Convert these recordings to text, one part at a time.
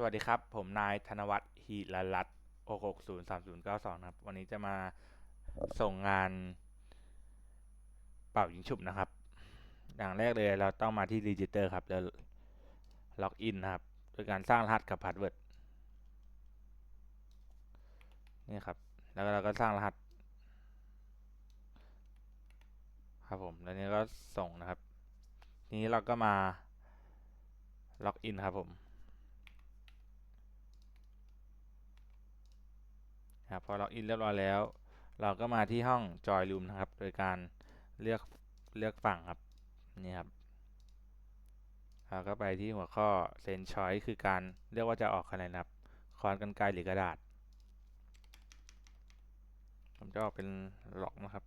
สวัสดีครับ ผมนายธนวัฒน์หิรรัตน์6603092นะครับ วันนี้จะมาส่งงานเป่ายิงฉุบนะครับ อย่างแรกเลยเราต้องมาที่รีจิสเตอร์ครับ แล้วล็อกอินนะครับ โดยการสร้างรหัสกับพาสเวิร์ดนี่ครับ แล้วเราก็สร้างรหัส ครับผม แล้วนี้ก็ส่งนะครับ ทีนี้เราก็มาล็อกอินครับผม ครับพอล็อกอินเรียบร้อยแล้ว เราก็มาที่ห้อง Joy Room นะครับ โดยการเลือกเลือกฝั่งครับนี่ครับเราก็ไปที่หัวข้อ Send Choice คือการเลือกว่าจะออกอะไรนะครับคอนกันไกรหรือกระดาษ ผมจะออกเป็นล็อกนะครับ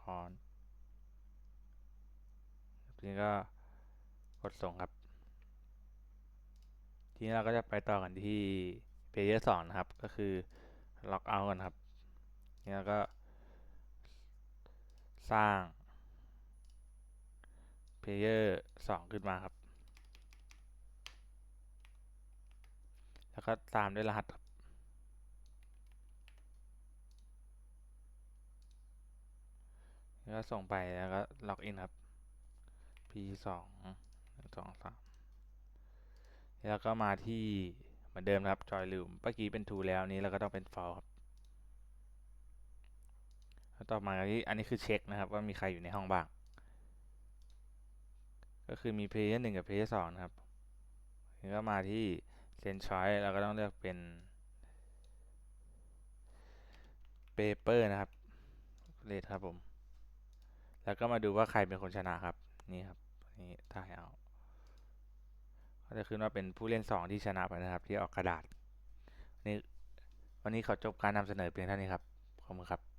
คอนทีนี้ก็กดส่งครับ ทีนี้เราก็จะไปต่อกันที่ Player 2นะครับ ก็คือ ล็อกเอาท์กันครับแล้วก็ สร้าง Player 2 ขึ้นมาครับ แล้วก็ตามด้วยรหัสครับแล้วก็ส่งไปแล้วก็ล็อกอินครับ p 2 1 2 3แล้วก็มาที่ มือนเดิมนะครับจอยลืมเมื่อกี้เป็น true แล้วนี้เราก็ต้องเป็น false ครับแล้วต่อมาที่อันนี้คือเช็คนะครับ ว่ามีใครอยู่ในห้องบ้าง ก็คือมี player 1กับ player 2นะครับแล้วก็มาที่ send choice เราก็ต้องเลือกเป็น paper นะครับเลทครับผม แล้วก็มาดูว่าใครเป็นคนชนะครับ นี่ครับ นี่ถ่ายเอา ก็จะขึ้นว่าเป็นผู้เล่น 2 ที่ชนะไปนะครับ ที่ออกกระดาษนี่วันนี้ขอจบการนำเสนอเพียงเท่านี้ครับ ขอบคุณครับ